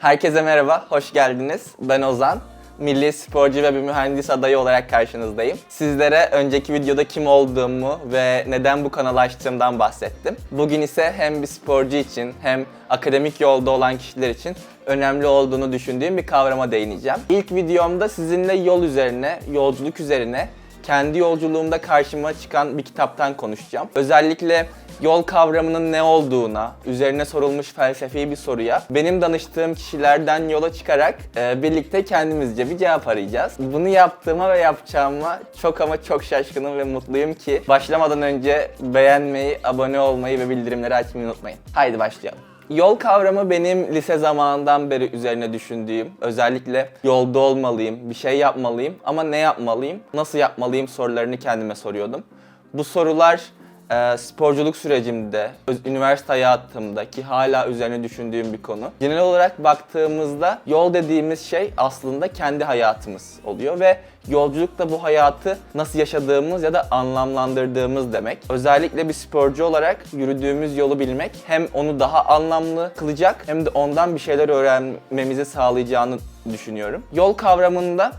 Herkese merhaba, hoş geldiniz. Ben Ozan. Milli sporcu ve bir mühendis adayı olarak karşınızdayım. Sizlere önceki videoda kim olduğumu ve neden bu kanalı açtığımdan bahsettim. Bugün ise hem bir sporcu için hem akademik yolda olan kişiler için önemli olduğunu düşündüğüm bir kavrama değineceğim. İlk videomda sizinle yol üzerine, yolculuk üzerine kendi yolculuğumda karşıma çıkan bir kitaptan konuşacağım. Özellikle yol kavramının ne olduğuna, üzerine sorulmuş felsefi bir soruya benim danıştığım kişilerden yola çıkarak e, birlikte kendimizce bir cevap arayacağız. Bunu yaptığıma ve yapacağıma çok ama çok şaşkınım ve mutluyum ki başlamadan önce beğenmeyi, abone olmayı ve bildirimleri açmayı unutmayın. Haydi başlayalım. Yol kavramı benim lise zamanından beri üzerine düşündüğüm, özellikle yolda olmalıyım, bir şey yapmalıyım ama ne yapmalıyım, nasıl yapmalıyım sorularını kendime soruyordum. Bu sorular e, sporculuk sürecimde, üniversite hayatımda ki hala üzerine düşündüğüm bir konu. Genel olarak baktığımızda yol dediğimiz şey aslında kendi hayatımız oluyor ve yolculuk da bu hayatı nasıl yaşadığımız ya da anlamlandırdığımız demek. Özellikle bir sporcu olarak yürüdüğümüz yolu bilmek hem onu daha anlamlı kılacak hem de ondan bir şeyler öğrenmemizi sağlayacağını düşünüyorum. Yol kavramında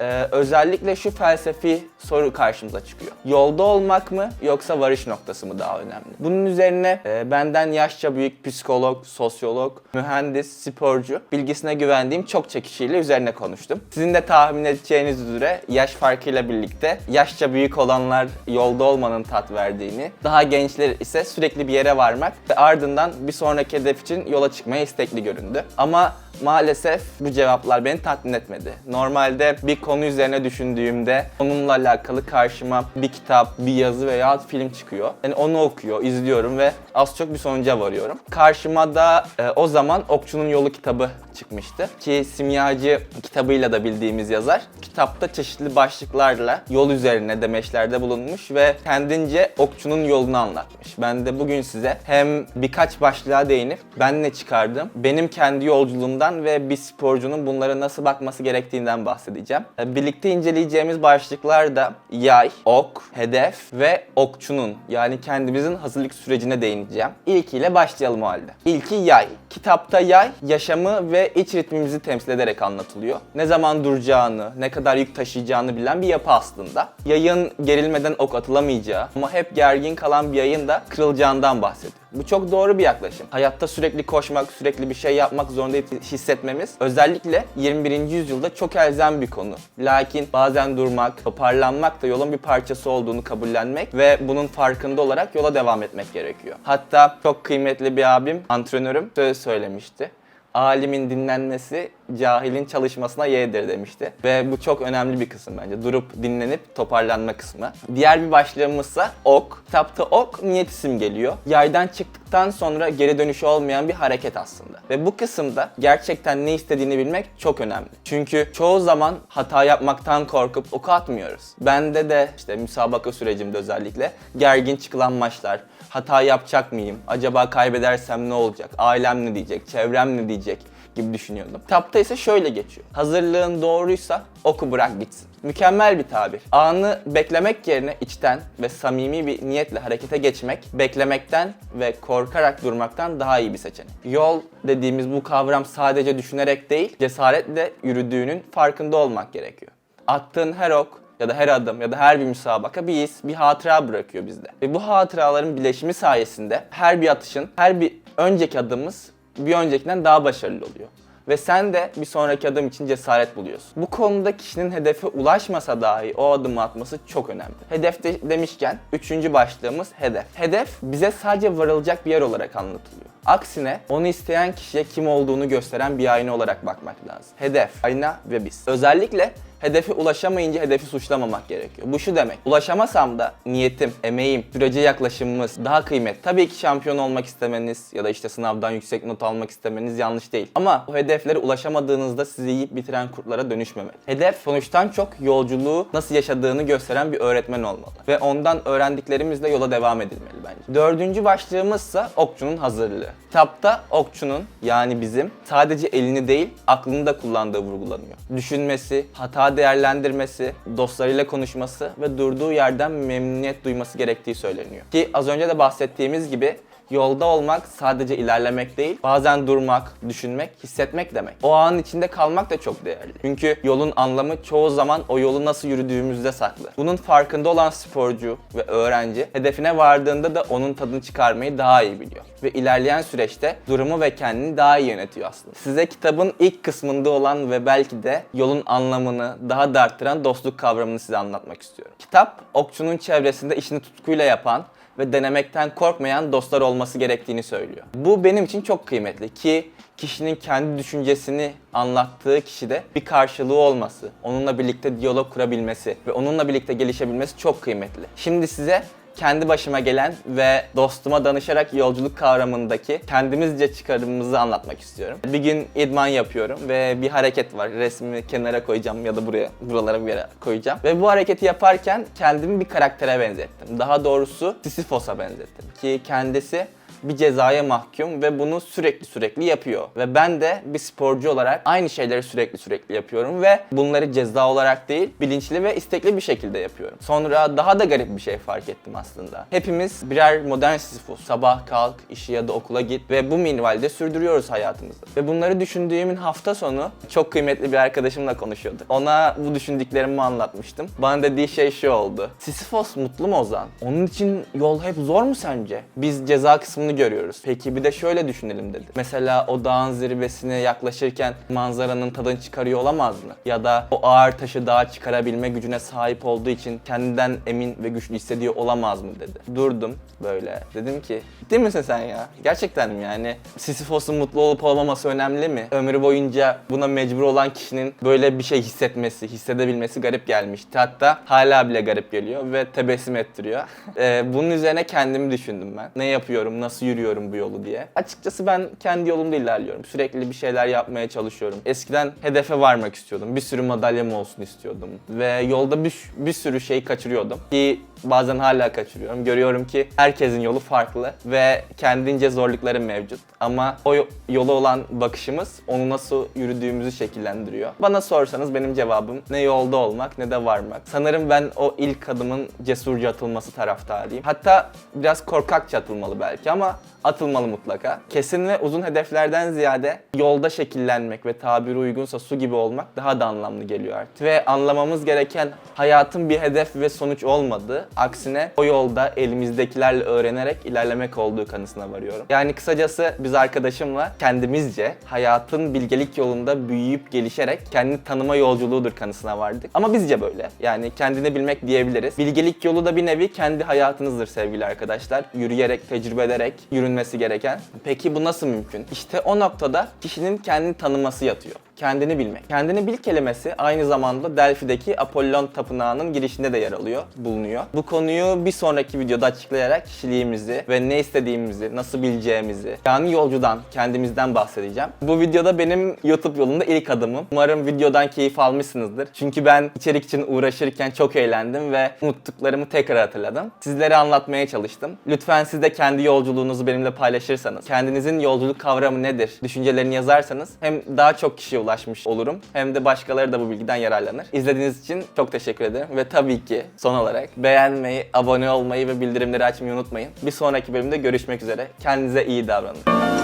ee, özellikle şu felsefi soru karşımıza çıkıyor. Yolda olmak mı yoksa varış noktası mı daha önemli? Bunun üzerine e, benden yaşça büyük psikolog, sosyolog, mühendis, sporcu bilgisine güvendiğim çok kişiyle üzerine konuştum. Sizin de tahmin edeceğiniz üzere yaş farkıyla birlikte yaşça büyük olanlar yolda olmanın tat verdiğini, daha gençler ise sürekli bir yere varmak ve ardından bir sonraki hedef için yola çıkmaya istekli göründü. Ama Maalesef bu cevaplar beni tatmin etmedi. Normalde bir konu üzerine düşündüğümde onunla alakalı karşıma bir kitap, bir yazı veya film çıkıyor. Yani onu okuyor, izliyorum ve az çok bir sonuca varıyorum. Karşıma da e, o zaman Okçunun Yolu kitabı çıkmıştı. Ki Simyacı kitabıyla da bildiğimiz yazar. Kitapta çeşitli başlıklarla yol üzerine demeçlerde bulunmuş ve kendince okçunun yolunu anlatmış. Ben de bugün size hem birkaç başlığa değinip ben ne çıkardım, benim kendi yolculuğumdan ve bir sporcunun bunlara nasıl bakması gerektiğinden bahsedeceğim. E, Birlikte inceleyeceğimiz başlıklar da yay, ok, hedef ve okçunun yani kendimizin hazırlık sürecine değineceğim. İlkiyle başlayalım o halde. İlki yay. Kitapta yay yaşamı ve iç ritmimizi temsil ederek anlatılıyor. Ne zaman duracağını, ne kadar yük taşıyacağını bilen bir yapı aslında. Yayın gerilmeden ok atılamayacağı ama hep gergin kalan bir yayın da kırılacağından bahsediyor. Bu çok doğru bir yaklaşım. Hayatta sürekli koşmak, sürekli bir şey yapmak zorunda hissetmemiz özellikle 21. yüzyılda çok elzem bir konu. Lakin bazen durmak, toparlanmak da yolun bir parçası olduğunu kabullenmek ve bunun farkında olarak yola devam etmek gerekiyor. Hatta çok kıymetli bir abim, antrenörüm söz söylemişti alimin dinlenmesi cahilin çalışmasına yeğdir demişti. Ve bu çok önemli bir kısım bence. Durup dinlenip toparlanma kısmı. Diğer bir başlığımızsa ok. Kitapta ok niyet isim geliyor. Yaydan çıktıktan sonra geri dönüşü olmayan bir hareket aslında. Ve bu kısımda gerçekten ne istediğini bilmek çok önemli. Çünkü çoğu zaman hata yapmaktan korkup ok atmıyoruz. Bende de işte müsabaka sürecimde özellikle gergin çıkılan maçlar, hata yapacak mıyım? Acaba kaybedersem ne olacak? Ailem ne diyecek? Çevrem ne diyecek? Gibi düşünüyordum. Kitapta ise şöyle geçiyor. Hazırlığın doğruysa oku bırak bitsin. Mükemmel bir tabir. Anı beklemek yerine içten ve samimi bir niyetle harekete geçmek, beklemekten ve korkarak durmaktan daha iyi bir seçenek. Yol dediğimiz bu kavram sadece düşünerek değil, cesaretle yürüdüğünün farkında olmak gerekiyor. Attığın her ok, ya da her adım ya da her bir müsabaka bir iz, bir hatıra bırakıyor bizde. Ve bu hatıraların birleşimi sayesinde her bir atışın, her bir önceki adımımız bir öncekinden daha başarılı oluyor. Ve sen de bir sonraki adım için cesaret buluyorsun. Bu konuda kişinin hedefe ulaşmasa dahi o adımı atması çok önemli. Hedef de- demişken üçüncü başlığımız hedef. Hedef bize sadece varılacak bir yer olarak anlatılıyor. Aksine onu isteyen kişiye kim olduğunu gösteren bir ayna olarak bakmak lazım. Hedef, ayna ve biz. Özellikle hedefe ulaşamayınca hedefi suçlamamak gerekiyor. Bu şu demek. Ulaşamasam da niyetim, emeğim, sürece yaklaşımımız daha kıymetli. Tabii ki şampiyon olmak istemeniz ya da işte sınavdan yüksek not almak istemeniz yanlış değil. Ama o hedeflere ulaşamadığınızda sizi yiyip bitiren kurtlara dönüşmemeli. Hedef sonuçtan çok yolculuğu nasıl yaşadığını gösteren bir öğretmen olmalı. Ve ondan öğrendiklerimizle yola devam edilmeli bence. Dördüncü başlığımızsa okçunun hazırlığı. Kitapta okçunun yani bizim sadece elini değil aklını da kullandığı vurgulanıyor. Düşünmesi, hata değerlendirmesi, dostlarıyla konuşması ve durduğu yerden memnuniyet duyması gerektiği söyleniyor. Ki az önce de bahsettiğimiz gibi Yolda olmak sadece ilerlemek değil, bazen durmak, düşünmek, hissetmek demek. O anın içinde kalmak da çok değerli. Çünkü yolun anlamı çoğu zaman o yolu nasıl yürüdüğümüzde saklı. Bunun farkında olan sporcu ve öğrenci hedefine vardığında da onun tadını çıkarmayı daha iyi biliyor. Ve ilerleyen süreçte durumu ve kendini daha iyi yönetiyor aslında. Size kitabın ilk kısmında olan ve belki de yolun anlamını daha da arttıran dostluk kavramını size anlatmak istiyorum. Kitap, okçunun çevresinde işini tutkuyla yapan ve denemekten korkmayan dostlar olması gerektiğini söylüyor. Bu benim için çok kıymetli ki kişinin kendi düşüncesini anlattığı kişide bir karşılığı olması, onunla birlikte diyalog kurabilmesi ve onunla birlikte gelişebilmesi çok kıymetli. Şimdi size kendi başıma gelen ve dostuma danışarak yolculuk kavramındaki kendimizce çıkarımımızı anlatmak istiyorum. Bir gün idman yapıyorum ve bir hareket var. Resmi kenara koyacağım ya da buraya, buralara bir yere koyacağım. Ve bu hareketi yaparken kendimi bir karaktere benzettim. Daha doğrusu Sisyphos'a benzettim. Ki kendisi bir cezaya mahkum ve bunu sürekli sürekli yapıyor. Ve ben de bir sporcu olarak aynı şeyleri sürekli sürekli yapıyorum ve bunları ceza olarak değil, bilinçli ve istekli bir şekilde yapıyorum. Sonra daha da garip bir şey fark ettim aslında. Hepimiz birer modern Sisyphus. Sabah kalk, işe ya da okula git ve bu minvalde sürdürüyoruz hayatımızı. Ve bunları düşündüğümün hafta sonu çok kıymetli bir arkadaşımla konuşuyorduk. Ona bu düşündüklerimi anlatmıştım. Bana dediği şey şu oldu. Sisyphos mutlu mu Ozan? Onun için yol hep zor mu sence? Biz ceza kısmını görüyoruz. Peki bir de şöyle düşünelim dedi. Mesela o dağın zirvesine yaklaşırken manzaranın tadını çıkarıyor olamaz mı? Ya da o ağır taşı dağa çıkarabilme gücüne sahip olduğu için kendinden emin ve güçlü hissediyor olamaz mı dedi. Durdum böyle. Dedim ki ciddi misin sen ya? Gerçekten mi yani? Sisyphos'un mutlu olup olmaması önemli mi? Ömrü boyunca buna mecbur olan kişinin böyle bir şey hissetmesi, hissedebilmesi garip gelmişti. Hatta hala bile garip geliyor ve tebessüm ettiriyor. Ee, bunun üzerine kendimi düşündüm ben. Ne yapıyorum, nasıl yürüyorum bu yolu diye. Açıkçası ben kendi yolumda ilerliyorum. Sürekli bir şeyler yapmaya çalışıyorum. Eskiden hedefe varmak istiyordum. Bir sürü madalyam olsun istiyordum. Ve yolda bir, bir sürü şey kaçırıyordum. Ki bazen hala kaçırıyorum. Görüyorum ki herkesin yolu farklı ve kendince zorlukları mevcut. Ama o yo- yola olan bakışımız onu nasıl yürüdüğümüzü şekillendiriyor. Bana sorsanız benim cevabım ne yolda olmak ne de varmak. Sanırım ben o ilk adımın cesurca atılması taraftarıyım. Hatta biraz korkakça atılmalı belki ama atılmalı mutlaka. Kesin ve uzun hedeflerden ziyade yolda şekillenmek ve tabiri uygunsa su gibi olmak daha da anlamlı geliyor artık. Ve anlamamız gereken hayatın bir hedef ve sonuç olmadığı, aksine o yolda elimizdekilerle öğrenerek ilerlemek olduğu kanısına varıyorum. Yani kısacası biz arkadaşımla kendimizce hayatın bilgelik yolunda büyüyüp gelişerek kendi tanıma yolculuğudur kanısına vardık. Ama bizce böyle. Yani kendini bilmek diyebiliriz. Bilgelik yolu da bir nevi kendi hayatınızdır sevgili arkadaşlar. Yürüyerek, tecrübe ederek yürünmesi gereken. Peki bu nasıl mümkün? İşte o noktada kişinin kendini tanıması yatıyor. Kendini bilmek. Kendini bil kelimesi aynı zamanda Delphi'deki Apollon tapınağının girişinde de yer alıyor, bulunuyor. Bu konuyu bir sonraki videoda açıklayarak kişiliğimizi ve ne istediğimizi, nasıl bileceğimizi, yani yolcudan, kendimizden bahsedeceğim. Bu videoda benim YouTube yolunda ilk adımım. Umarım videodan keyif almışsınızdır. Çünkü ben içerik için uğraşırken çok eğlendim ve unuttuklarımı tekrar hatırladım. Sizlere anlatmaya çalıştım. Lütfen siz de kendi yolculuğunuzu benimle paylaşırsanız, kendinizin yolculuk kavramı nedir, düşüncelerini yazarsanız hem daha çok kişiye ulaşmış olurum hem de başkaları da bu bilgiden yararlanır. İzlediğiniz için çok teşekkür ederim ve tabii ki son olarak beğenmeyi, abone olmayı ve bildirimleri açmayı unutmayın. Bir sonraki bölümde görüşmek üzere. Kendinize iyi davranın.